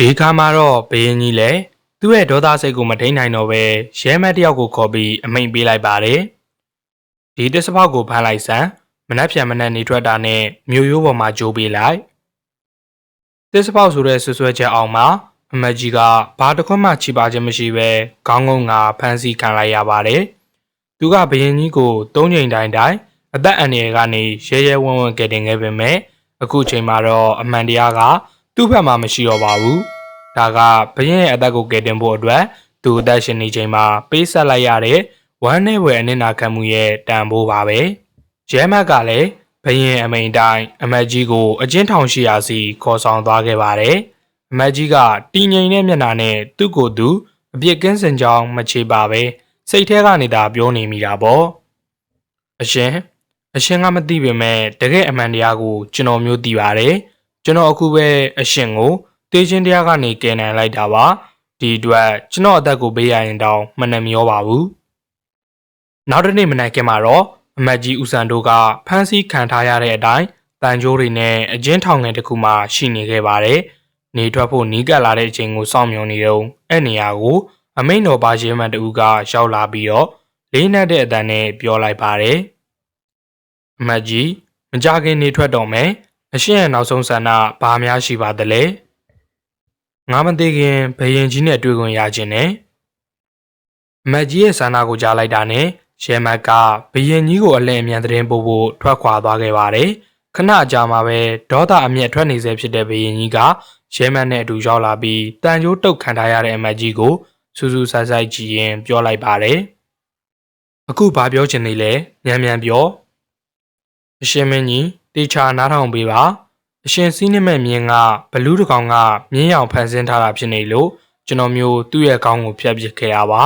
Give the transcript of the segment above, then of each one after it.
ဒီခါမှာတော့ဘယင်းကြီးလည်းသူ့ရဲ့ဒေါသစိတ်ကိုမထိန်နိုင်တော့ပဲရဲမတ်တယောက်ကိုခေါ်ပြီးအမိန်ပေးလိုက်ပါတယ်ဒီတစ်စပေါက်ကိုဖမ်းလိုက်စမ်းမနှက်ဖြန်မနှက်နေထွက်တာနဲ့မြို့ရိုးပေါ်မှာကြိုးပေးလိုက်တစ်စပေါက်ဆိုတဲ့ဆွဆွဲချက်အောင်မှာအမတ်ကြီးကဘာတစ်ခွက်မှချီပါခြင်းမရှိပဲခေါင်းငုံငါဖမ်းဆီးခံလိုက်ရပါတယ်သူကဘယင်းကြီးကိုသုံးချိန်တိုင်းတိုင်းအသက်အန္တရာယ်ကနေရဲရဲဝံ့ဝံ့ကယ်တင်ခဲ့ပေမဲ့အခုချိန်မှာတော့အမှန်တရားက သူ့ဘက်မှာမရှိတော့ပါဘူး။ဒါကဘရင်ရဲ့အသက်ကိုကယ်တင်ဖို့အတွက်သူအသက်ရှင်နေချိန်မှာပေးဆက်လိုက်ရတဲ့ဝမ်းနဲ့ဝယ်အနစ်နာခံမှုရဲ့တန်ဖိုးပါပဲ။ရဲမတ်ကလည်းဘရင်အမိန်တိုင်းအမတ်ကြီးကိုအကျဉ်းထောင်ရှိရာစီခေါ်ဆောင်သွားခဲ့ပါတယ်။အမတ်ကြီးကတည်ငြိမ်တဲ့မျက်နှာနဲ့သူ့ကိုယ်သူအပြစ်ကင်းစင်ကြောင်းမချေပါပဲစိတ်ထဲကနေသာပြောနေမိတာပေါ့။အရှင်အရှင်ကမသိပေမဲ့တကယ်အမှန်တရားကိုကျွန်တော်မျိုးသိပါတယ်။ ကျွန်တော်အခုပဲအရှင်ကိုတေးချင်းတရားကနေကယ်နိုင်လိုက်တာပါ။ဒီအတွက်ကျွန်တော်အသက်ကိုပေးရရင်တောင်မနှမျောပါဘူး။နောက်တစ်နေ့မနက်ခင်းမှာတော့အမတ်ကြီးဦးစံတို့ကဖမ်းဆီးခံထားရတဲ့အတိုင်းတန်ကြိုးတွေနဲ့အကျဉ်းထောင်ငယ်တစ်ခုမှရှိနေခဲ့ပါတယ်။နေထွက်ဖို့နီးကပ်လာတဲ့အချိန်ကိုစောင့်မျှော်နေတော့အဲ့နေရာကိုအမိန်တော်ပါရဲမန်တူကရောက်လာပြီးတော့လေးနှက်တဲ့အတန်နဲ့ပြောလိုက်ပါတယ်။အမတ်ကြီးမကြခင်နေထွက်တော့မယ် အရှင်ရဲ့နောက်ဆုံးဆန္ဒဘာများရှိပါသလဲငါမသိခင်ဘယင်ကြီးနဲ့တွေ့ခွင့်ရခြင်းနဲ့အမတ်ကြီးရဲ့ဆန္ဒကိုကြားလိုက်တာနဲ့ရဲမတ်ကဘယင်ကြီးကိုအလင်းအမြန်သတင်းပို့ဖို့ထွက်ခွာသွားခဲ့ပါတယ်ခဏကြာမှပဲဒေါသအမျက်ထွက်နေစေဖြစ်တဲ့ဘယင်ကြီးကရဲမတ်နဲ့အတူရောက်လာပြီးတန်ကြိုးတုတ်ခံထားရတဲ့အမတ်ကြီးကိုစူးစူးဆိုက်ဆိုက်ကြည့်ရင်ပြောလိုက်ပါတယ်အခုဘာပြောချင်နေလဲမြန်မြန်ပြောအရှင်မင်းကြီး တေချာနားထောင်ပေးပါအရှင်စီးနှမဲ့မြင်းကဘလူးတကောင်ကမြင်းရောင်ဖန်ဆင်းထားတာဖြစ်နေလို့ကျွန်တော်မျိုးသူ့ရဲ့ခေါင်းကိုဖျက်ပစ်ခဲ့ရပါ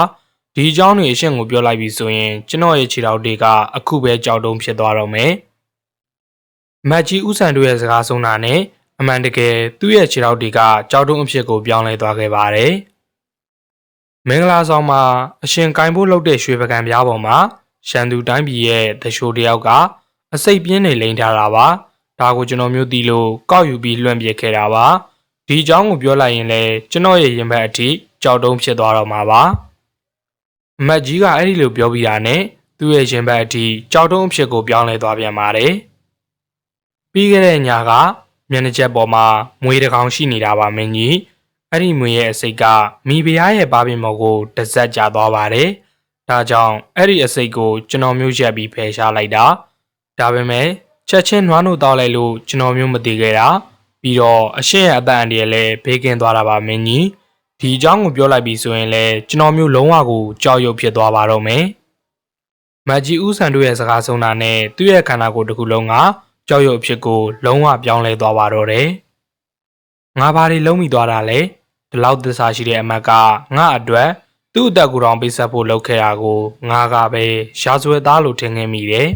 ဒီအကြောင်းတွေအရှင်ကိုပြောလိုက်ပြီဆိုရင်ကျွန်တော်ရဲ့ခြေထောက်တွေကအခုပဲကြောက်တုံးဖြစ်သွားတော့မယ်မတ်ကြီးဥဆန်တို့ရဲ့စကားဆုံးတာနဲ့အမှန်တကယ်သူ့ရဲ့ခြေထောက်တွေကကြောက်တုံးအဖြစ်ကိုပြောင်းလဲသွားခဲ့ပါတယ်မင်္ဂလာဆောင်မှာအရှင်ကိုင်ဖို့လုပ်တဲ့ရွှေပကံပြားပေါ်မှာရှန်သူတိုင်းပြည်ရဲ့တရှိုးတယောက်က အစိတ်ပြင်းနေလိန်ထားတာပါဒါကိုကျွန်တော်မျိုးတီလို့ကောက်ယူပြီးလွှင့်ပြခဲ့တာပါဒီအကြောင်းကိုပြောလိုက်ရင်လည်းကျွန်တော်ရဲ့ရင်ဘတ်အထိကြောက်တုံးဖြစ်သွားတော့မှာပါအမတ်ကြီးကအဲ့ဒီလိုပြောပြီးတာနဲ့သူ့ရဲ့ရင်ဘတ်အထိကြောက်တုံးအဖြစ်ကိုပြောင်းလဲသွားပြန်ပါတယ်ပြီးခဲ့တဲ့ညကမျက်နှာချက်ပေါ်မှာမွေးတကောင်ရှိနေတာပါမင်းကြီးအဲ့ဒီမွေရဲ့အစိတ်ကမိဖုရားရဲ့ဘာပင်မော်ကိုတစက်ကြသွားပါတယ်ဒါကြောင့်အဲ့ဒီအစိတ်ကိုကျွန်တော်မျိုးရက်ပြီးဖယ်ရှားလိုက်တာ ဒါပေမဲ့ချက်ချင်းနွားနို့တောက်လိုက်လို့ကျွန်တော်မျိုးမသိခဲ့တာပြီးတော့အရှင်းရဲ့အတန်အန္တရာယ်လည်းဘေးကင်းသွားတာပါမင်းကြီးဒီအကြောင်းကိုပြောလိုက်ပြီးဆိုရင်လည်းကျွန်တော်မျိုးလုံးဝကိုကြောက်ရွံ့ဖြစ်သွားပါတော့မယ်မတ်ကြီးဦးဆန်တို့ရဲ့စကားဆုံးတာနဲ့သူ့ရဲ့ခန္ဓာကိုယ်တစ်ခုလုံးကကြောက်ရွံ့အဖြစ်ကိုလုံးဝပြောင်းလဲသွားပါတော့တယ်ငါဘာတွေလုံးမိသွားတာလဲဒီလောက်သစ္စာရှိတဲ့အမတ်ကငါအတွက်သူ့အသက်ကိုယ်တော်ပိတ်ဆက်ဖို့လုပ်ခဲ့တာကိုငါကပဲရာဇဝတ်သားလို့ထင်ခဲ့မိတယ်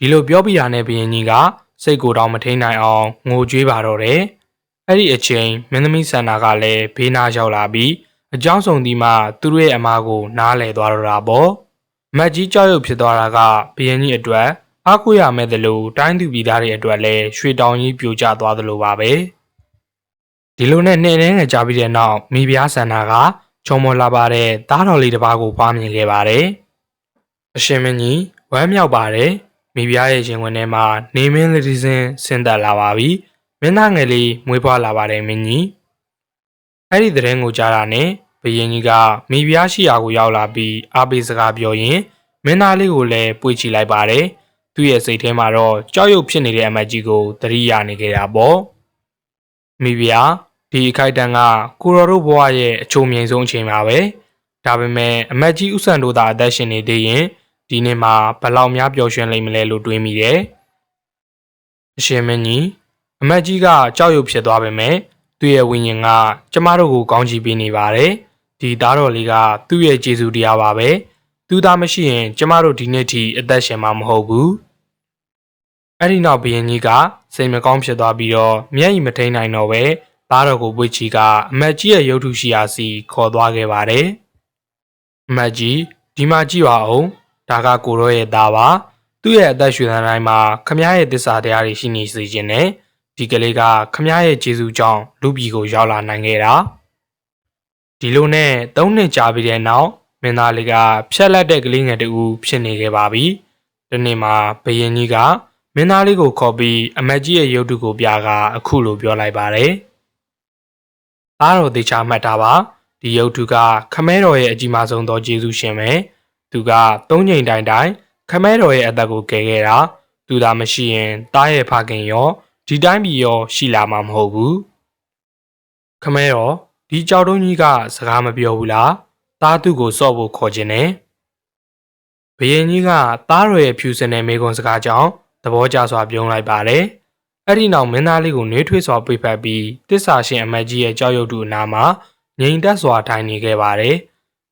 ဒီလိုပြောပြရတဲ့ဘရင်ကြီးကစိတ်ကိုယ်တော်မထိန်နိုင်အောင်ငိုကြွေးပါတော့တယ်အဲ့ဒီအချိန်မင်းသမီးဆန္ဒကလည်းဘေးနားရောက်လာပြီးအကြောင်းဆောင်ဒီမှသူတို့ရဲ့အမားကို နားလည်သွားတော့တာပေါ့မတ်ကြီးကြောက်ရွံ့ဖြစ်သွားတာကဘရင်ကြီးအတွက်အားကိုးရမဲ့တယ်လို့တိုင်းသူပြည်သားတွေအတွက်လည်းရွှေတောင်ကြီးပြိုကျသွားသလိုပါပဲဒီလိုနဲ့နှင်းနှင်းငယ်ကြပြီးတဲ့နောက်မိဖုရားဆန္ဒကချုံမော်လာပါတဲ့သားတော်လေးတစ်ပါးကိုဖွားမြင်ခဲ့ပါတယ်အရှင်မင်းကြီးဝမ်းမြောက်ပါတယ် မိဖုရားရဲ့ရင်ဝင်ထဲမှာနေမင်းလေးစင်းဆင်းသက်လာပါပြီမင်းသားငယ်လေးမွေးဖွားလာပါတယ်မင်းကြီးအဲ့ဒီတဲ့ရင်ကိုကြားတာနဲ့ဘယင်ကြီးကမိဖုရားရှိရာကိုရောက်လာပြီးအားပေးစကားပြောရင်မင်းသားလေးကိုလည်းပွေချီလိုက်ပါတယ်သူ့ရဲ့စိတ်ထဲမှာတော့ကြောက်ရွံ့ဖြစ်နေတဲ့အမတ်ကြီးကိုတတိယနေခဲ့တာပေါ့မိဖုရားဒီအခိုက်တန်းကကိုရော်တို့ဘဝရဲ့အချိုမြိန်ဆုံးအချိန်ပါပဲဒါပေမဲ့အမတ်ကြီးဥဆန်တို့သာအသက်ရှင်နေသေးရင် ဒီနေ့မှာဘလောက်များပျော်ရွှင်လိမ့်မလဲလို့တွေးမိတယ်အရှင်မင်းကြီးအမတ်ကြီးကကြောက်ရွံ့ဖြစ်သွားပေမဲ့သူ့ရဲ့ဝိညာဉ်ကကျမတို့ကိုကောင်းချီးပေးနေပါတယ်ဒီသားတော်လေးကသူ့ရဲ့ကျေးဇူးတရားပါပဲသူသားမရှိရင် ကျမတို့ဒီနေ့ထိအသက်ရှင်မှာမဟုတ်ဘူးအဲ့ဒီနောက်ဘယင်ကြီးကစိတ်မကောင်းဖြစ်သွားပြီးတော့မျက်ရည်မထိန်နိုင်တော့ပဲသားတော်ကိုပွေချီကအမတ်ကြီးရဲ့ရုပ်ထုရှိရာစီခေါ်သွားခဲ့ပါတယ်အမတ်ကြီးဒီမှာကြည့်ပါဦး ဒါကကိုရောရဲ့သားပါသူ့ရဲ့အသက်ရှူသံတိုင်းမှာခမည်းရဲ့တစ္ဆာတရားတွေရှိနေစေခြင်းနဲ့ဒီဒီကလေးကခမရဲ့ကျေးဇူးကြောင့်လူပြည်ကိုရောက်လာနိုင်ခဲ့တာဒီလိုနဲ့၃နှစ်ကြာပြီးတဲ့နောက်မင်းသားလေးကဖြက်လက်တဲ့ကလေးငယ်တူဖြစ်နေခဲ့ပါပြီဒီနေ့မှာဘယင်ကြီးကမင်းသားလေးကိုခေါ်ပြီးအမက်ကြီးရဲ့ရုပ်တုကိုပြကအခုလိုပြောလိုက်ပါတယ်သားတော်တေချာမှတ်တာပါဒီရုပ်တုကခမဲတော်ရဲ့အကြီးမားဆုံးသောကျေးဇူးရှင်ပဲ သူက၃ချိန်တိုင်တိုင်ခမဲတော်ရဲ့အသက်ကိုကယ်ခဲ့တာသူသာမရှိရင်တားရဲ့ဖခင်ရောဒီတိုင်းပြည်ရောရှိလာမှာမဟုတ်ဘူးခမဲတော်ဒီကြောက်တုံးကြီးကစကားမပြောဘူးလားတားသူ့ကိုစော့ဖို့ခေါ်ခြင်းနဲ့ဘယင်ကြီးကတားတော်ရဲ့ဖြူစင်တဲ့မိကွန်စကားကြောင့်သဘောကျစွာပြုံးလိုက်ပါတယ်အဲ့ဒီနောက်မင်းသားလေးကိုနှွေးထွေးစွာပိတ်ဖက်ပြီးတစ္ဆာရှင်အမတ်ကြီးရဲ့ကြောက်ရွံ့သူအနာမှာငြိမ်သက်စွာထိုင်နေခဲ့ပါတယ်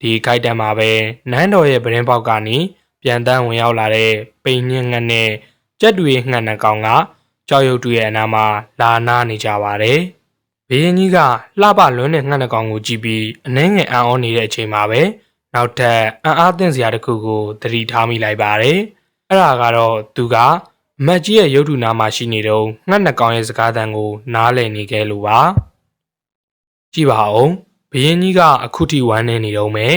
ဒီခိုက်တံမှာပဲနန်းတော်ရဲ့ပရင်ပေါက်ကနေပြန်တန်းဝင်ရောက်လာတဲ့ပိန်ညင်းငတ်နဲ့ကြက်တွေငှက်နှကောင်ကကြောက်ရွံ့သူရဲ့အနာမှာလာနာနေကြပါတယ်ဘယင်းကြီးကလှပလွန်းတဲ့ငှက်နှကောင်ကိုကြည့်ပြီးအနှဲငယ်အံ့ဩနေတဲ့အချိန်မှာပဲနောက်ထပ်အံ့အားသင့်စရာတစ်ခုကိုသတိထားမိလိုက်ပါတယ်အဲ့ဒါကတော့သူကအမတ်ကြီးရဲ့ရုပ်ထုနာမှာရှိနေတော့ငှက်နှကောင်ရဲ့စကားသံကိုနားလည်နေခဲ့လို့ပါကြည့်ပါဦး ဘယင်းကြီးကအခုထိဝမ်းနေနေတော့မယ်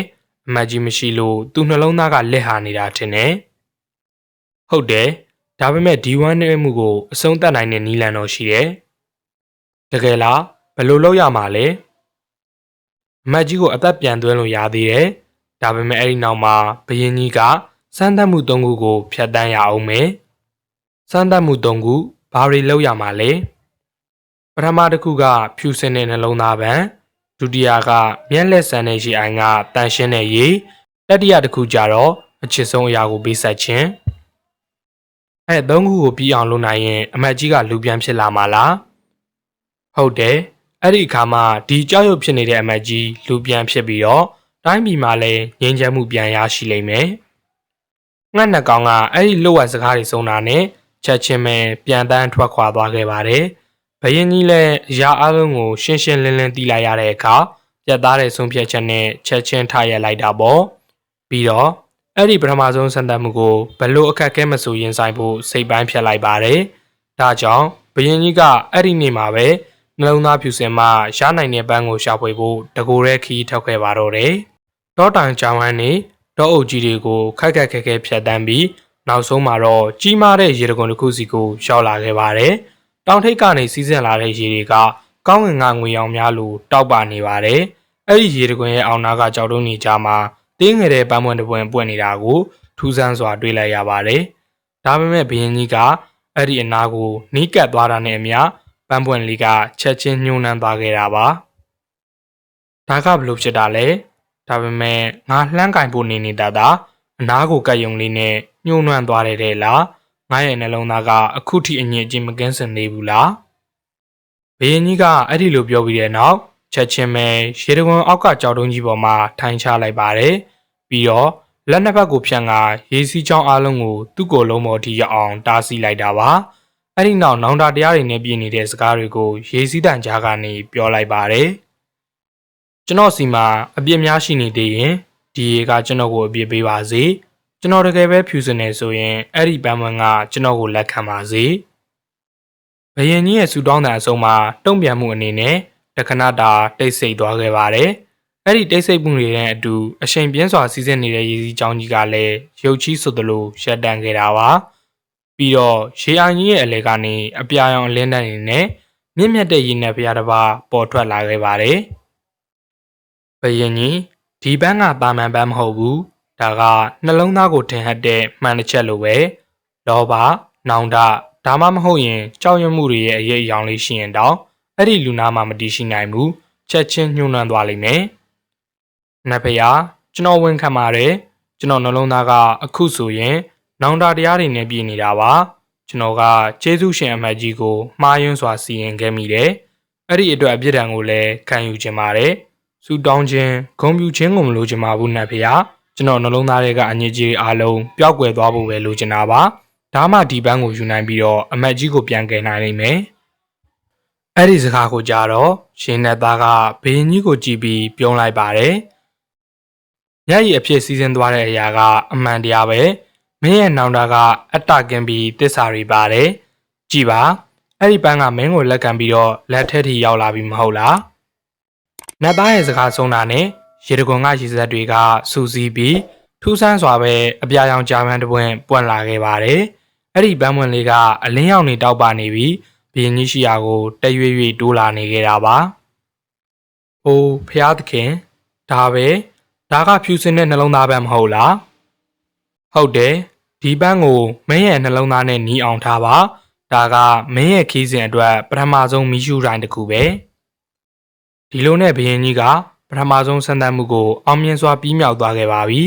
အမတ်ကြီးမရှိလို့သူ့နှလုံးသားကလက်ဟာနေတာထင်တယ်ဟုတ်တယ်ဒါပေမဲ့ဒီဝမ်းနေမှုကိုအဆုံးသတ်နိုင်တဲ့နီလန်တော့ရှိတယ်တကယ်လားဘယ်လိုလုပ်ရမှာလဲအမတ်ကြီးကိုအသက်ပြန်သွင်းလို့ရသေးတယ်ဒါပေမဲ့အဲ့ဒီနောက်မှာဘယင်းကြီးကစမ်းသပ်မှု၃ခုကိုဖျက်တမ်းရအောင်မယ်စမ်းသပ်မှု၃ခုဘာတွေလုပ်ရမှာလဲပထမတစ်ခုကဖြူစင်တဲ့နှလုံးသားပံ ဒုတိယကမျက်လက်ဆန်တဲ့ရေအိုင်ကတန်ရှင်းတဲ့ရေတတိယတစ်ခုကြတော့အချစ်ဆုံးအရာကိုပေးဆက်ခြင်းအဲသုံးခုကိုပြီးအောင်လုပ်နိုင်ရင်အမတ်ကြီးကလူပြန်ဖြစ်လာမှာလားဟုတ်တယ်အဲ့ဒီအခါမှာဒီကြောက်ရွံ့ဖြစ်နေတဲ့အမတ်ကြီးလူပြန်ဖြစ်ပြီးတော့တိုင်းပြည်မှာလည်းငြိမ်းချမ်းမှုပြန်ရရှိလိမ့်မယ်ငှက်နှကောင်ကအဲ့ဒီလွတ်ဝက်စကားတွေဆုံးတာနဲ့ချက်ချင်းပဲပြန်တန်းထွက်ခွာသွားခဲ့ပါတယ် ဘယင်းကြီးလည်းအရာအလုံးကိုရှင်းရှင်းလင်းလင်းသိလိုက်ရတဲ့အခါပြတ်သားတဲ့ဆုံးဖြတ်ချက်နဲ့ချက်ချင်းထားရလိုက်တာပေါ့ပြီးတော့အဲ့ဒီပထမဆုံးစံတတ်မှုကိုဘလို့အခက်အခဲမဆိုရင်ဆိုင်ဖို့စိတ်ပိုင်းဖြတ်လိုက်ပါတယ်ဒါကြောင့်ဘယင်းကြီးကအဲ့ဒီနေ့မှာပဲနှလုံးသားဖြူစင်မှရနိုင်တဲ့ပန်းကိုရှာဖွေဖို့တကူရဲခီးထောက်ခဲ့ပါတော့တယ်တောတိုင်ကြောင်ဝမ်းနေတောအုပ်ကြီးတွေကိုခက်ခက်ခဲခဲဖြတ်တန်းပြီးနောက်ဆုံးမှာတော့ကြီးမားတဲ့ရေတကွန်တစ်ခုစီကိုရောက်လာခဲ့ပါတယ်။ တောင်ထိပ်ကနေစီးဆင်းလာတဲ့ရေတွေကကောင်းငင်ငါငွေအောင်များလို့တောက်ပါနေပါတယ်။အဲ့ဒီရေတကွန်ရဲ့အောင်နာကကြောက်တုံးနေကြမှာတင်းငယ်တဲ့ပန်းပွင့်တစ်ပွင့်ပွင့်နေတာကိုထူးဆန်းစွာတွေ့လိုက်ရပါတယ်။ဒါပေမဲ့ဘရင်ကြီးကအဲ့ဒီအနာကိုနီးကပ်သွားတာနဲ့အမျှပန်းပွင့်လေးကချက်ချင်းညှိုးနှမ်းသွားခဲ့တာပါ။ဒါကဘလို့ဖြစ်တာလဲ။ဒါပေမဲ့ငါလှမ်းကင်ဖို့နေနေတာသာအနာကိုကတ်ယုံလေးနဲ့ညှိုးနှွမ်းသွားတယ်တဲ့လား ငါရဲ့နှလုံးသားကအခုထိအငြင်းအကျဉ်မကင်းစင်သေးဘူးလားဘယင်းကြီးကအဲ့ဒီလိုပြောပြီးတဲ့နောက်ချက်ချင်းပဲရေတကွန်အောက်ကကြောက်တုံးကြီးပေါ်မှာထိုင်ချလိုက်ပါတယ်ပြီးတော့လက်နှစ်ဖက်ကိုဖြန့်ကရေစီးချောင်းအလုံးကိုသူ့ကိုယ်လုံးပေါ်ထိရအောင်တားဆီးလိုက်တာပါအဲ့ဒီနောက်နောင်တတရားတွေနဲ့ပြည်နေတဲ့စကားတွေကိုရေစီးတန်ကြားကနေပြောလိုက်ပါတယ်ကျွန်တော်စီမှာအပြစ်များရှိနေသေးရင်ဒီရေကကျွန်တော်ကိုအပြစ်ပေးပါစေ ကျွန်တော်တကယ်ပဲဖြူစင်နေဆိုရင်အဲ့ဒီပန်းမန်ကကျွန်တော်ကိုလက်ခံပါစေဘယင်ကြီးရဲ့ဆူတောင်းတဲ့အဆုံးမှာတုံ့ပြန်မှုအနေနဲ့တခဏတာတိတ်ဆိတ်သွားခဲ့ပါတယ်အဲ့ဒီတိတ်ဆိတ်မှုတွေနဲ့အတူအချိန်ပြင်းစွာစီးဆင်းနေတဲ့ရည်စည်းချောင်းကြီးကလည်းရုပ်ချီးဆိုသလိုရှက်တန်ခဲ့တာပါပြီးတော့ရေအိုင်ကြီးရဲ့အလဲကနေအပြာရောင်အလင်းတန်းနေနဲ့မြင့်မြတ်တဲ့ရည်နဲ့ဖျားတစ်ပါးပေါ်ထွက်လာခဲ့ပါတယ်ဘယင်ကြီးဒီဘန်းကပါမန်ပန်းမဟုတ်ဘူး ဒါကနှလုံးသားကိုထင်ဟပ်တဲ့မှန်တစ်ချက်လိုပဲလောဘနောင်တဒါမှမဟုတ်ရင်ကြောက်ရွံ့မှုတွေရဲ့အရေးအယောင်လေးရှိရင်တော့အဲ့ဒီလူနာမှမတည်ရှိနိုင်ဘူးချက်ချင်းညှိုးနှံသွားလိမ့်မယ်နတ်ဖျားကျွန်တော်ဝန်ခံပါတယ်ကျွန်တော်နှလုံးသားကအခုဆိုရင် နောင်တတရားတွေနဲ့ပြည်နေတာပါကျွန်တော်ကကျေးဇူးရှင်အမတ်ကြီးကိုမှားယွင်းစွာစီရင်ခဲ့မိတယ်အဲ့ဒီအတွက်အပြစ်ဒဏ်ကိုလည်းခံယူခြင်းပါတယ်စူတောင်းခြင်းဂုံပြူခြင်းကိုမလိုချင်ပါဘူးနတ်ဖျား ကျွန်တော်နှလုံးသားထဲကအငြိကြီးအားလုံးပျောက်ကွယ်သွားဖို့ပဲလိုချင်တာပါဒါမှဒီပန်းကိုယူနိုင်ပြီးတော့အမတ်ကြီးကိုပြန်ကယ်နိုင်နိုင်မယ်အဲ့ဒီစကားကိုကြားတော့ရှင်နဲ့သားကဘေးကြီးကိုကြည့်ပြီးပြုံးလိုက်ပါတယ်ညရီအဖြစ်စီစဉ်သွားတဲ့အရာကအမှန်တရားပဲမင်းရဲ့နောင်တာကအတ္တကင်ပြီးတစ္ဆာတွေပါတယ်ကြည်ပါအဲ့ဒီပန်းကမင်းကိုလက်ခံပြီးတော့လက်ထက်ထိရောက်လာပြီမဟုတ်လားနတ်သားရဲ့စကားဆုံးတာနဲ့ ရေတကွန်ကရေစက်တွေကစူစီးပြီးထူးဆန်းစွာပဲအပြာရောင်ဂျာမန်တပွင့်ပွင့်လာခဲ့ပါတယ်အဲ့ဒီပန်းပွင့်လေးကအလင်းရောင်နေတောက်ပါနေပြီးဘီရင်ကြီးရှိရာကိုတက်ရွေ့ရွေ့တိုးလာနေခဲ့တာပါ။အိုးဖျားသခင်ဒါပဲဒါကဖြူစင်တဲ့နှလုံးသားပန်းမဟုတ်လား။ဟုတ်တယ်ဒီပန်းကိုမင်းရဲ့နှလုံးသားနဲ့နီးအောင်ထားပါဒါကမင်းရဲ့ခီးစဉ်အတွက်ပထမဆုံးမီးရှူတိုင်းတစ်ခုပဲဒီလိုနဲ့ဘယင်းကြီးက ပထမဆုံးဆန္ဒမှုကိုအောင်မြင်စွာပြီးမြောက်သွားခဲ့ပါပြီ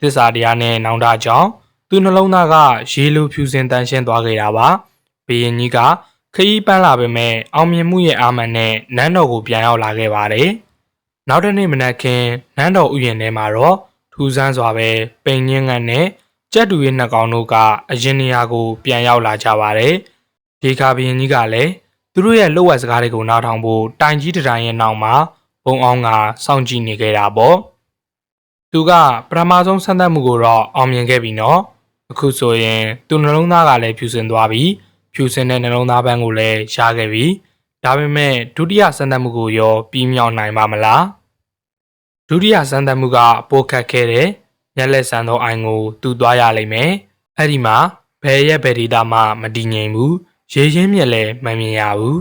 သစ္စာတရားနဲ့နောင်တကြောင့်သူနှလုံးသားကရေလိုဖြူစင်တန်ရှင်းသွားခဲ့တာပါဘယင်းကြီးကခရီးပန်းလာပေမဲ့အောင်မြင်မှုရဲ့အာမန်နဲ့နန်းတော်ကိုပြန်ရောက်လာခဲ့ပါတယ်နောက်တစ်နေ့မနက်ခင်းနန်းတော်ဥယျာဉ်ထဲမှာတော့ထူးဆန်းစွာပဲပိန်ညင်းငတ်နဲ့ကြက်တူရဲ့နှစ်ကောင်တို့ကအရင်နေရာကိုပြန်ရောက်လာကြပါတယ်။ဒီခါဘရင်ကြီးကလည်းသူတို့ရဲ့လှုပ်ဝက်စကားတွေကိုနားထောင်ဖို့တိုင်ကြီးတတိုင်းရဲ့နောက်မှာ ဘုံအောင်ကစောင့်ကြည့်နေခဲ့တာပေါ့။သူကပထမဆုံးဆန်းသက်မှုကိုတော့အောင်မြင်ခဲ့ပြီနော်။အခုဆိုရင်သူနှလုံးသားကလည်းဖြူစင်သွားပြီ။ဖြူစင်တဲ့နှလုံးသားပန်းကိုလည်းရခဲ့ပြီ။ဒါပေမဲ့ဒုတိယဆန်းသက်မှုကိုရောပြီးမြောက်နိုင်ပါမလား။ဒုတိယဆန်းသက်မှုကပိုခတ်ခဲ့တဲ့မျက်လက်ဆန်သောအိုင်ကိုသူ့သွားရလိမ့်မယ်။အဲ့ဒီမှာဘယ်ရဲ့ဘယ်ဒီတာမှမတည်ငြိမ်ဘူး။ရေရင်းမြက်လည်းမမြင်ရဘူး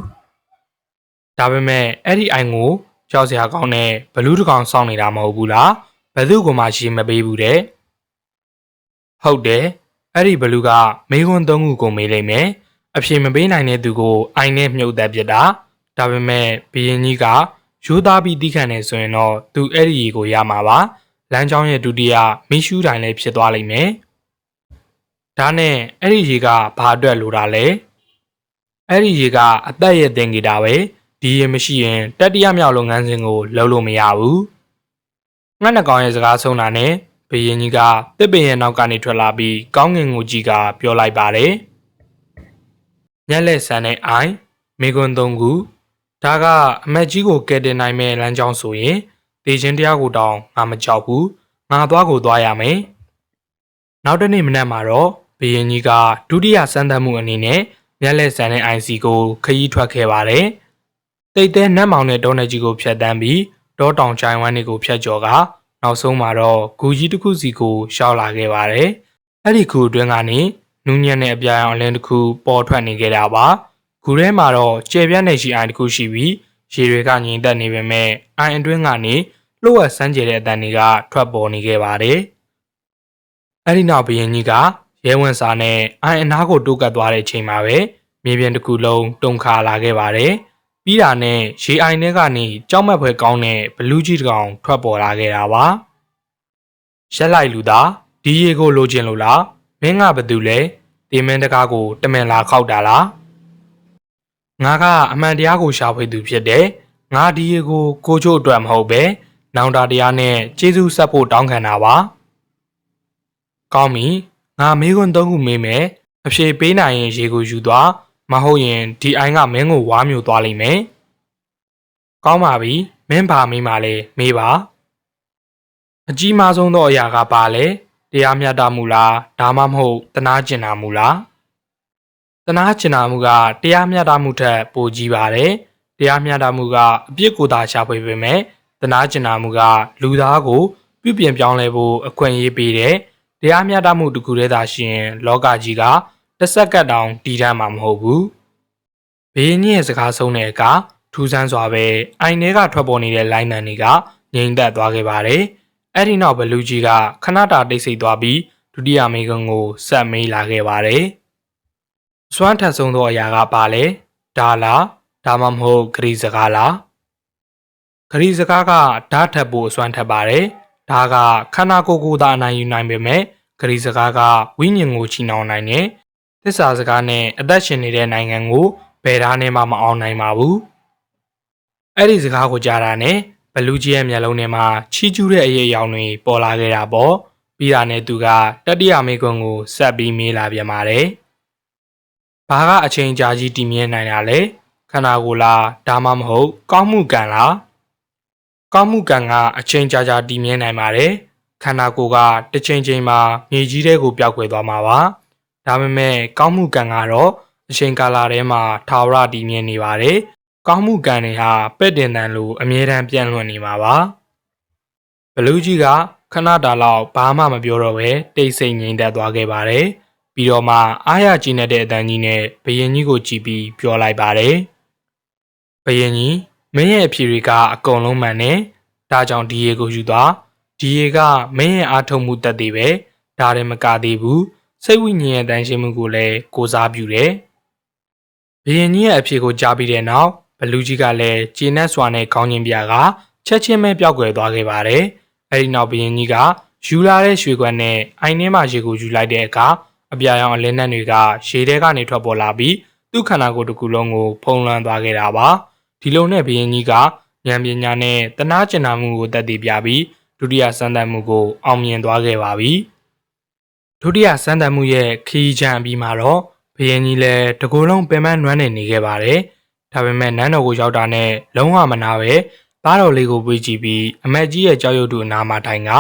။ဒါပေမဲ့အဲ့ဒီအိုင်ကို ကြောက်စရာကောင်းတဲ့ဘလူးတစ်ကောင်စောင့်နေတာမဟုတ်ဘူးလား။ဘယ်သူကမှရှင်းမပေးဘူးတဲ့။ဟုတ်တယ်။အဲ့ဒီဘလူးကမေခွန်းသုံးခုကိုမေးလိမ့်မယ်။အဖြေမပေးနိုင်တဲ့သူကိုအိုင်နဲ့မြုပ်သက်ပြစ်တာ။ဒါပေမဲ့ဘီရင်ကြီးကရိုးသားပြီးတိခတ်နေဆိုရင်တော့သူအဲ့ဒီရေကိုရမှာပါ။လမ်းကြောင်းရဲ့ဒုတိယမီးရှူးတိုင်းလည်းဖြစ်သွားလိမ့်မယ်။ဒါနဲ့အဲ့ဒီရေကဘာအတွက်လိုတာလဲ။အဲ့ဒီရေကအသက်ရဲ့သင်္ကေတပဲ ဒီရေမရှိရင်တတိယမြောက်လုပ်ငန်းစဉ်ကိုလုပ်လို့မရဘူး။ငှက်နှကောင်ရဲ့စကားဆုံးတာနဲ့ဘယင်းကြီးကတစ်ပင်ရဲ့နောက်ကနေထွက်လာပြီးကောင်းငင်ကိုကြီးကပြောလိုက်ပါတယ်။ညက်လက်ဆန်တဲ့အိုင်မိကွန်းသုံးခုဒါကအမက်ကြီးကိုကယ်တင်နိုင်မဲ့လမ်းကြောင်းဆိုရင်တေချင်းတရားကိုတောင်းငါမကြောက်ဘူးငါသွားကိုသွားရမယ်နောက်တနေ့မနက်မှာတော့ဘီရင်ကြီးကဒုတိယစမ်းသပ်မှုအနေနဲ့မျက်လက်ဆန်တဲ့ IC ကိုခရီးထွက်ခဲ့ပါတယ် တိတ်တဲ့နတ်မောင်နဲ့ဒေါ်နယ်ကြီးကိုဖျက်တမ်းပြီးဒေါတောင်ချိုင်ဝမ်တွေကိုဖျက်ကျော်ကနောက်ဆုံးမှာတော့ဂူကြီးတစ်ခုစီကိုရှောက်လာခဲ့ပါတယ်အဲ့ဒီခုအတွင်းကနေနူးညံ့တဲ့အပြာရောင်အလင်းတစ်ခုပေါ်ထွက်နေခဲ့တာပါဂူထဲမှာတော့ကျေပြန့်နေရှိအိုင်တစ်ခုရှိပြီးရေတွေကငြိမ်သက်နေပေမဲ့အိုင်အတွင်းကနေလှုပ်ဝက်ဆန်းကျဲတဲ့အတန်တွေကထွက်ပေါ်နေခဲ့ပါတယ်။အဲဒီနောက်ဘရင်ကြီးကရဲဝန်စာနဲ့အိုင်အနားကိုတိုးကပ်သွားတဲ့အချိန်မှာပဲမြေပြင်တစ်ခုလုံးတုန်ခါလာခဲ့ပါတယ်။ ပြီးတာနဲ့ရေအိုင်ထဲကနေကြောက်မက်ဖွယ်ကောင်းတဲ့ဘလူးကြီးတစ်ကောင်ထွက်ပေါ်လာခဲ့တာပါ။ရက်လိုက်လူသားဒီရေကိုလိုချင်လို့လားမင်းကဘာတူလဲဒီမင်းတကားကိုတမင်လာခောက်တာလားငါကအမှန်တရားကိုရှာဖွေသူဖြစ်တယ်ငါဒီရေကိုကိုချို့အတွက်မဟုတ်ပဲနောင်တာတရားနဲ့ကျေးဇူးဆက်ဖို့တောင်းခံတာပါကောင်းပြီငါမေးခွန်းသုံးခုမေးမယ်အဖြေပေးနိုင်ရင်ရေကိုယူသွား မဟုတ်ရင်ဒီအိုင်ကမင်းကိုဝါမျိုးသွားလိမ့်မယ်ကောင်းပါပြီမင်းပါမေးပါလေမေးပါအကြီးမားဆုံးသောအရာကပါလေတရားမျှတမှုလားဒါမှမဟုတ်တနာကျင်နာမှုလားတနာကျင်နာမှုကတရားမျှတမှုထက်ပိုကြီးပါတယ်တရားမျှတမှုကအပြစ်ကိုသာရှာဖွေပေမဲ့တနာကျင်နာမှုကလူသားကိုပြုပြင်ပြောင်းလဲဖို့အခွင့်အရေးပေးတဲ့တရားမျှတမှုတစ်ခုတည်းသာရှိရင် လောကကြီးက တစ်ဆက်ကတောင်တည်တတ်မှာမဟုတ်ဘူးဘေးညရဲ့စကားဆုံးတဲ့အခါထူးဆန်းစွာပဲအိုင်ထဲကထွက်ပေါ်နေတဲ့လိုင်းနံတွေကငြိမ်သက်သွားခဲ့ပါတယ်အဲ့ဒီနောက်ဘလူးကြီးကခဏတာတိတ်ဆိတ်သွားပြီးဒုတိယမိကွန်းကိုဆက်မေးလာခဲ့ပါတယ်စွမ်းထက်ဆုံးသောအရာကပါလဲဒါလားဒါမှမဟုတ်ဂရီစကားလားဂရီစကားကဓာတ်ထပ်ဖို့အစွမ်းထပ်ပါတယ်ဒါကခန္ဓာကိုယ်ကိုယ်သာအနိုင်ယူနိုင်ပေမဲ့ဂရီစကားကဝိညာဉ်ကိုချီနှောင်နိုင်တယ် သစ္စာစကားနဲ့အသက်ရှင်နေတဲ့နိုင်ငံကိုဘယ်ဓာတ်နဲ့မှမအောင်နိုင်ပါဘူးအဲ့ဒီစကားကိုကြားတာနဲ့ဘလူးကြီးရဲ့မျက်လုံးထဲမှာချီးကျူးတဲ့အရေးအယောင်တွေပေါ်လာခဲ့တာပေါ့ပြီးတာနဲ့သူကတတိယမိကွန်းကိုဆက်ပြီးမေးလာပြန်ပါတယ်ဘာကအချိန်ကြာကြီးတည်မြဲနိုင်တာလဲခန္ဓာကိုယ်လားဒါမှမဟုတ်ကောင်းမှုကံလားကောင်းမှုကံကအချိန်ကြာကြာတည်မြဲနိုင်ပါတယ်ခန္ဓာကိုယ်ကတစ်ချိန်ချိန်မှာမြေကြီးထဲကိုပျောက်ကွယ်သွားမှာပါ ဒါပေမဲ့ကောင်းမှုကံကတော့အချိန်ကာလထဲမှာထာဝရတည်မြဲနေပါတယ်။ကောင်းမှုကံတွေဟာပဲ့တင်တန်လိုအမြဲတမ်းပြန့်လွင့်နေမှာပါ။ဘလူးကြီးကခဏတာလောက်ဘာမှမပြောတော့ပဲတိတ်ဆိတ်ငြိမ်သက်သွားခဲ့ပါတယ်။ပြီးတော့မှအားရကျဉ်တဲ့အတန်ကြီးနဲ့ဘယင်ကြီးကိုကြည့်ပြီးပြောလိုက်ပါတယ်။ဘယင်ကြီးမင်းရဲ့အဖြေတွေကအကုန်လုံးမှန်တယ်။ဒါကြောင့်ဒီရေကိုယူသွားဒီရေကမင်းရဲ့အားထုတ်မှုတက်သေးပဲဒါလည်းမကသေးဘူး စိတ်ဝိညာဉ်ရဲ့တန်ရှင်းမှုကိုလည်းကိုစားပြုတယ်ဘယင်ကြီးရဲ့အဖြေကိုကြားပြီးတဲ့နောက်ဘလူးကြီးကလည်းဂျင်းနဲ့စွာနဲ့ခေါင်းချင်းပြကချက်ချင်းပဲပျောက်ကွယ်သွားခဲ့ပါတယ်အဲဒီနောက်ဘယင်ကြီးကယူလာတဲ့ရွှေခွက်နဲ့အိုင်ထဲမှာရေကိုယူလိုက်တဲ့အခါအပြာရောင်အလင်းနက်တွေကရေထဲကနေထွက်ပေါ်လာပြီးသူ့ခန္ဓာကိုယ်တစ်ခုလုံးကိုဖုံးလွှမ်းသွားခဲ့တာပါဒီလိုနဲ့ဘယင်ကြီးကဉာဏ်ပညာနဲ့တနာကျင်နာမှုကိုတက်တည်ပြပြီးဒုတိယစမ်းသပ်မှုကိုအောင်မြင်သွားခဲ့ပါပြီ။ ဒုတိယစမ်းသပ်မှုရဲ့ခီးချမ်းပြီးမှတော့ဘယင်းကြီးလည်းတကူလုံးပင်ပန်းနွမ်းနေနေခဲ့ပါတယ်။ဒါပေမဲ့နန်းတော်ကိုရောက်တာနဲ့လုံးဝမနာပဲဘားတော်လေးကိုပွေးကြည့်ပြီးအမက်ကြီးရဲ့ကြောက်ရွံ့သူအနာမှာထိုင်က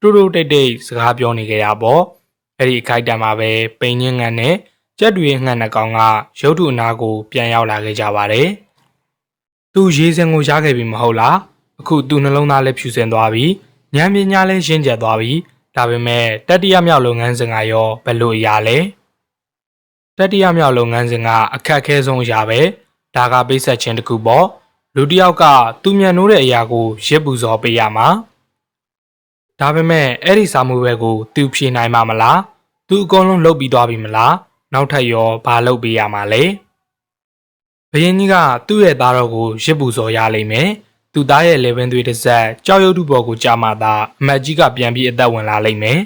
တူတူတိတ်တိတ်စကားပြောနေကြတာပေါ့။အဲ့ဒီအခိုက်တံမှာပဲပိန်ညင်းငန်းနဲ့ကြက်တွေရဲ့ငှက်နှကောင်ကရုပ်တုအနာကိုပြန်ရောက်လာခဲ့ကြပါတယ်။သူရေးစင်ကိုရခဲ့ပြီမဟုတ်လား။အခုသူနှလုံးသားလည်းဖြူစင်သွားပြီ။ဉာဏ်ပညာလည်းရှင်းကျက်သွားပြီ ဒါပေမဲ့တတိယမြောက်လုပ်ငန်းစဉ်ကရောဘယ်လိုအရာလဲတတိယမြောက်လုပ်ငန်းစဉ်ကအခက်ခဲဆုံးအရာပဲဒါကပိတ်ဆက်ခြင်းတစ်ခုပေါ့လူတစ်ယောက်ကသူမြန်နိုးတဲ့အရာကိုရစ်ပူဇော်ပေးရမှာဒါပေမဲ့အဲ့ဒီစာမှုပဲကိုသူဖြေနိုင်မှာမလားသူအကုန်လုံးလုပ်ပြီးသွားပြီမလားနောက်ထပ်ရောဘာလုပ်ပေးရမှာလဲဘယင်းကြီးကသူ့ရဲ့သားတော်ကိုရစ်ပူဇော်ရလိမ့်မယ် သူသားရဲ့လေပင်သွေးတစ်ဆက်ကြောက်ရွံ့သူပေါ်ကိုကြာမှသာအမတ်ကြီးကပြန်ပြီးအသက်ဝင်လာလိမ့်မယ်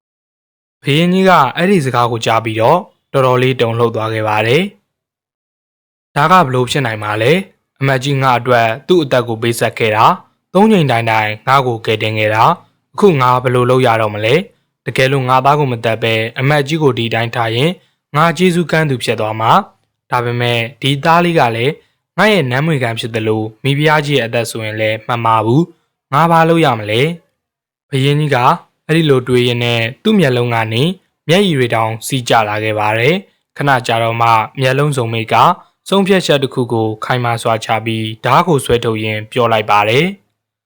။ဖေးရင်ကြီးကအဲ့ဒီစကားကိုကြားပြီးတော့တော်တော်လေးတုန်လှုပ်သွားခဲ့ပါတယ်။ဒါကဘလို့ဖြစ်နိုင်မှာလဲ။အမတ်ကြီးငါအတွက်သူ့အသက်ကိုပေးဆက်ခဲ့တာသုံးချိန်တိုင်းတိုင်းငါ့ကိုကယ်တင်ခဲ့တာအခုငါဘလို့လုပ်ရတော့မလဲ။တကယ်လို့ငါသားကိုမတက်ပဲအမတ်ကြီးကိုဒီတိုင်းထားရင်ငါကျေးဇူးကမ်းသူဖြစ်သွားမှာ။ဒါပေမဲ့ဒီသားလေးကလည်း ငါရဲ့နမ်းမွေခံဖြစ်တယ်လို့မိဖုရားကြီးရဲ့အသက်ဆိုရင်လည်းမှန်ပါဘူးငါဘာလုပ်ရမလဲဘယင်းကြီးကအဲ့ဒီလိုတွေးရင်နဲ့သူ့မျက်လုံးကနေမျက်ရည်တွေတောင်စီးကျလာခဲ့ပါတယ်ခဏကြာတော့မှမျက်လုံးစုံမိတ်ကဆုံးဖြတ်ချက်တစ်ခုကိုခိုင်မာစွာချပြီးဓားကိုဆွဲထုတ်ရင်းပြောလိုက်ပါတယ်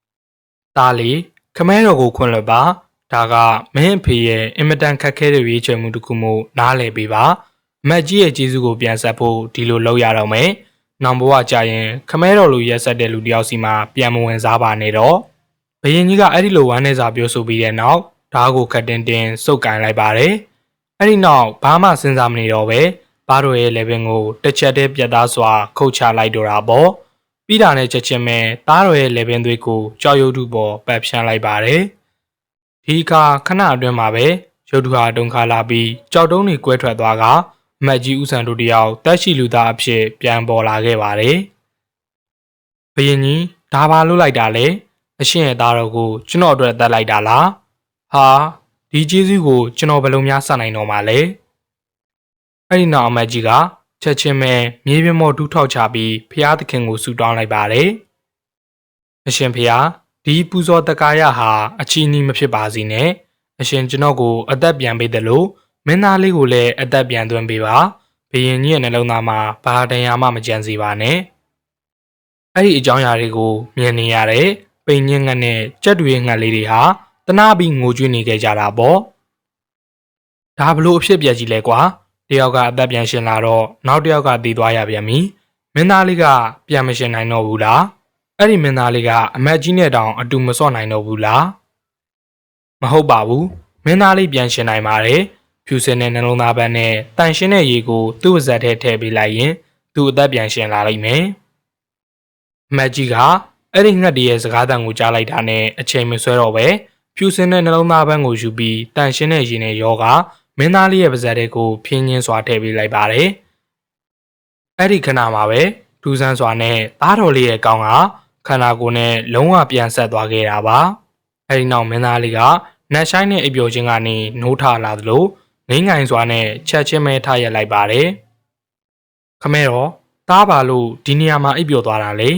။ဒါလီခမဲတော်ကိုခွင့်လွှတ်ပါဒါကမင်းအဖေရဲ့အင်မတန်ခက်ခဲတဲ့ရွေးချယ်မှုတစ်ခုမို့နားလည်ပေးပါအမတ်ကြီးရဲ့ကျေးဇူးကိုပြန်ဆက်ဖို့ဒီလိုလုပ်ရတော့မယ်။ နောင်ဘဝကြာရင်ခမဲတော်လူရက်ဆက်တဲ့လူတယောက်စီမှာပြန်မဝင်စားပါနဲ့တော့ဘယင်ကြီးကအဲ့ဒီလိုဝမ်းနေစာပြောဆိုပြီးတဲ့နောက်ဓားကိုခတ်တင်တင်စုပ်ကန်လိုက်ပါတယ်အဲ့ဒီနောက်ဘာမှစဉ်းစားမနေတော့ပဲဘားတို့ရဲ့ level ကိုတစ်ချက်တည်းပြတ်သားစွာခုတ်ချလိုက်တော့တာပေါ့ပြီးတာနဲ့ချက်ချင်းပဲသားတော်ရဲ့ level သွေးကိုကြောက်ရွံ့သူပေါ်ပတ်ဖြန်းလိုက်ပါတယ်ဒီကခဏအတွင်းမှာပဲရုတ်တရက်တုံခါလာပြီးကြောက်တုံးတွေကွဲထွက်သွားကအ မတ်ကြီးဦးဆန်တို့တယောက်တက်ရှိလူသားအဖြစ် ပြန်ပေါ်လာခဲ့ပါတယ်။ဘယင်ကြီးဒါပါလို့လိုက်တာလေအရှင်ရဲ့သားတော်ကိုကျွန်တော်အတွက်တက်လိုက်တာလား။ဟာဒီကျေးဇူးကိုကျွန်တော်ဘယ်လိုများဆက်နိုင်တော့မှာလဲ။အဲ့ဒီနောက်အမတ်ကြီးကချက်ချင်းပဲမြေပြင်ပေါ်တူးထောက်ချပြီးဖျားသခင်ကိုဆူတောင်းလိုက်ပါတယ်။အရှင်ဖျားဒီပူဇော်တကာရဟာအချီနီးမဖြစ်ပါစေနဲ့အရှင်ကျွန်တော်ကိုအသက်ပြန်ပေးတယ်လို့ မင်းသားလေးကိုလည်းအသက်ပြန်သွင်းပေးပါဘယင်ကြီးရဲ့နှလုံးသားမှာဘာတရားမှမကြံစီပါနဲ့အဲ့ဒီအကြောင်းအရာတွေကိုမြင်နေရတဲ့ပိန်ညင်းငတ်နဲ့ကြက်တွေငတ်လေးတွေဟာတနာပြီးငိုကြွေးနေကြကြတာပေါ့ဒါဘလို့အဖြစ်ပြက်ကြီးလဲကွာတယောက်ကအသက်ပြန်ရှင်လာတော့နောက်တယောက်ကတည်သွားရပြန်ပြီမင်းသားလေးကပြန်မရှင်နိုင်တော့ဘူးလားအဲ့ဒီမင်းသားလေးကအမတ်ကြီးနဲ့တောင်အတူမစော့နိုင်တော့ဘူးလားမဟုတ်ပါဘူးမင်းသားလေးပြန်ရှင်နိုင်ပါတယ် ဖြူစင်တဲ့နှလုံးသားပန်းနဲ့တန်ရှင်းတဲ့ရေကိုသူ့ပါဇက်ထဲထည့်ပေးလိုက်ရင်သူ့အသက်ပြန်ရှင်လာလိမ့်မယ်။မက်ကြီးကအဲ့ဒီငှက်တည်းရဲ့စကားတန်ကိုကြားလိုက်တာနဲ့အချိန်မဆွဲတော့ပဲဖြူစင်တဲ့နှလုံးသားပန်းကိုယူပြီးတန်ရှင်းတဲ့ရေနဲ့ရောကမင်းသားလေးရဲ့ပါဇက်ထဲကိုဖြင်းညင်းစွာထည့်ပေးလိုက်ပါတယ်။အဲ့ဒီခဏမှာပဲဒူးဆန်းစွာနဲ့သားတော်လေးရဲ့ကောင်းကခန္ဓာကိုယ်နဲ့လုံးဝပြန်ဆက်သွားခဲ့တာပါ။အဲ့ဒီနောက်မင်းသားလေးကနတ်ဆိုင်နဲ့အိပ်ပျော်ခြင်းကနေနိုးထလာသလို ငိမ့်ငိုင်စွာနဲ့ချက်ချင်းပဲထားရလိုက်ပါတယ်။ခမဲတော့တားပါလို့ဒီနေရာမှာအိပ်ပျော်သွားတာလေ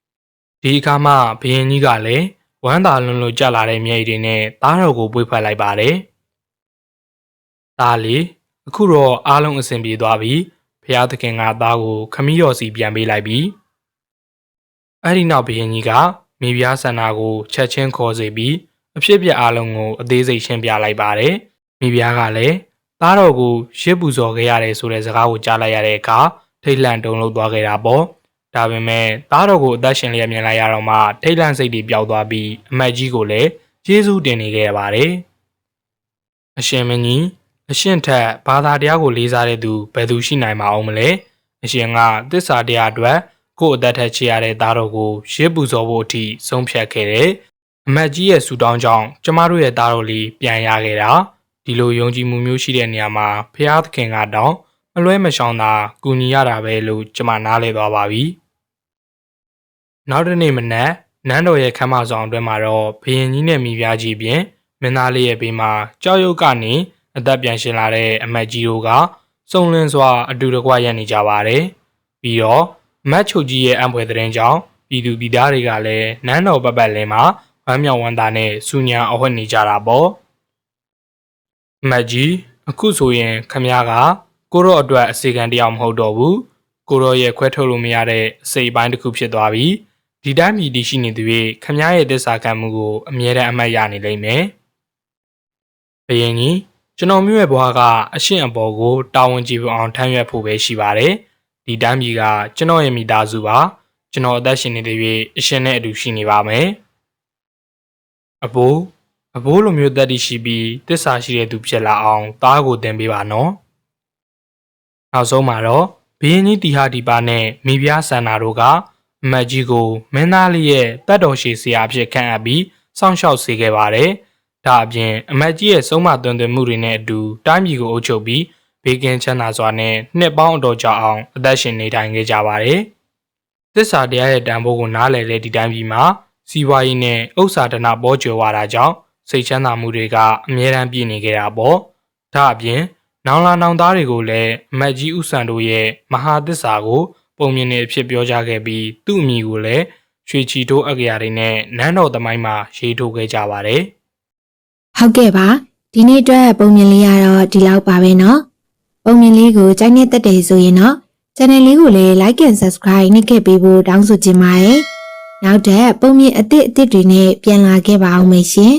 ။ဒီအခါမှဘယင်ကြီးကလည်းဝမ်းသာလွန်လွန်ကြလာတဲ့မျက်ရည်တွေနဲ့တားတော်ကိုပွေ့ဖက်လိုက်ပါတယ်။တားလေအခုတော့အားလုံးအဆင်ပြေသွားပြီဖျားသခင်ကသားကိုခမည်းတော်စီပြန်ပေးလိုက်ပြီးအဲ့ဒီနောက်ဘုရင်ကြီးကမိဖုရားဆန္ဒကိုချက်ချင်းခေါ်စေပြီးအဖြစ်ပြက်အလုံးကိုအသေးစိတ်ရှင်းပြလိုက်ပါတယ် မိဖုရားကလည်းသားတော်ကိုရှစ်ပူဇော်ခဲ့ရတယ်ဆိုတဲ့စကားကိုကြားလိုက်ရတဲ့အခါထိတ်လန့်တုန်လှုပ်သွားခဲ့တာပေါ့ဒါပေမဲ့သားတော်ကိုအသက်ရှင်လျက်မြင်လိုက်ရတော့မှထိတ်လန့်စိတ်တွေပျောက်သွားပြီးအမတ်ကြီးကိုလည်းကျေးဇူးတင်နေခဲ့ရပါတယ်အရှင်မင်းကြီးအရှင်ထက်ဘာသာတရားကိုလေးစားတဲ့သူဘယ်သူရှိနိုင်မအောင်မလဲအရှင်ကသစ္စာတရားအတွက်ကိုယ့်အသက်ထက်ချရတဲ့သားတော်ကိုရှစ်ပူဇော်ဖို့အထိဆုံးဖြတ်ခဲ့တယ်အမတ်ကြီးရဲ့ဆူတောင်းကြောင့်ကျမတို့ရဲ့သားတော်လေးပြန်ရခဲ့တာ ဒီလိုယုံကြည်မှုမျိုးရှိတဲ့နေရာမှာဖျားသခင်ကတော့မလွဲမရှောင်သာကူညီရတာပဲလို့ကျမနားလည်သွားပါပြီနောက်တစ်နေ့မနက်နန်းတော်ရဲ့ခမ်းမဆောင်အတွင်းမှာတော့ဘုရင်ကြီးနဲ့မိဖုရားကြီးပြင်မင်းသားလေးရဲ့ဘေးမှာကြောက်ရွံ့ကနေအသက်ပြန်ရှင်လာတဲ့အမတ်ကြီးတို့ကစုံလင်စွာအတူတကွရပ်နေကြပါတယ်ပြီးတော့မတ်ချုပ်ကြီးရဲ့အံဖွယ်တဲ့ရင်ကြောင့်ပြည်သူပြည်သားတွေကလည်းနန်းတော်ပတ်ပတ်လင်းမှာဝမ်းမြောက်ဝမ်းသာနဲ့စူညာအဝတ်နေကြတာပေါ့ အမတ်ကြီးအခုဆိုရင်ခမည်းကကိုရော့အတွက်အစီကံတယောက်မဟုတ်တော့ဘူးကိုရော့ရဲ့ခွဲထုတ်လို့မရတဲ့အစိပ်ပိုင်းတစ်ခုဖြစ်သွားပြီဒီတိုင်းပြည်တည်ရှိနေသူတွေခမည်းရဲ့တစ္ဆာကံမှုကိုအမြဲတမ်းအမှတ်ရနေလိမ့်မယ်ဘယင်ကြီးကျွန်တော်မျိုးရဲ့ဘဝကအရှင့်အပေါ်ကိုတာဝန်ကြည့်အောင်ထမ်းရွက်ဖို့ပဲရှိပါတယ်ဒီတိုင်းပြည်ကကျွန်တော်ရဲ့မိသားစုပါကျွန်တော်အသက်ရှင်နေတဲ့၍အရှင်နဲ့အတူရှိနေပါမယ်အဘိုး အဘိုးလိုမျိုးတက်တည်ရှိပြီးတစ္ဆာရှိတဲ့သူဖြစ်လာအောင်သားကိုတင်ပေးပါနော်နောက်ဆုံးမှာတော့ဘီရင်ကြီးတီဟာဒီပါနဲ့မိဖုရားဆန္နာတို့ကအမတ်ကြီးကိုမင်းသားလေးရဲ့တတ်တော်ရှိဆရာအဖြစ်ခန့်အပ်ပြီးစောင့်ရှောက်စေခဲ့ပါတယ်ဒါအပြင်အမတ်ကြီးရဲ့ဆုံးမသွန်သင်မှုတွေနဲ့အတူတိုင်းပြည်ကိုအုပ်ချုပ်ပြီးဘေးကင်းချမ်းသာစွာနဲ့နှစ်ပေါင်းအတော်ကြာအောင်အသက်ရှင်နေထိုင်ခဲ့ကြပါတယ်သစ္စာတရားရဲ့တန်ဖိုးကိုနားလည်တဲ့ဒီတိုင်းပြည်မှာစီးပွားရေးနဲ့ဥစ္စာဒနာပေါ်ကျော်လာတာကြောင့် စိတ်ချမ်းသာမှုတွေကအမြဲတမ်းပြည့်နေကြတာပေါ့ဒါအပြင် နောင်လာနောင်သားတွေကိုလည်းအမတ်ကြီးဥဆန်တို့ရဲ့မဟာသစ္စာကိုပုံမြင်နေအဖြစ်ပြောကြားခဲ့ပြီးသူ့အမိကိုလည်းရွှေချီတိုးအကြရာတွေနဲ့နန်းတော်သမိုင်းမှာရေးထိုးခဲ့ကြပါတယ် ဟုတ်ကဲ့ပါဒီနေ့အတွက်ပုံမြင်လေးကတော့ဒီလောက်ပါပဲเนาะပုံမြင်လေးကိုကြိုက်နေတတ်တယ်ဆိုရင်တော့ channel လေးကိုလည်း like and subscribe နှိပ်ခဲ့ပေးဖို့တောင်းဆိုချင်ပါတယ်နောက်ထပ်ပုံမြင်အသစ်အသစ်တွေနဲ့ပြန်လာခဲ့ပါအောင်မယ်ရှင်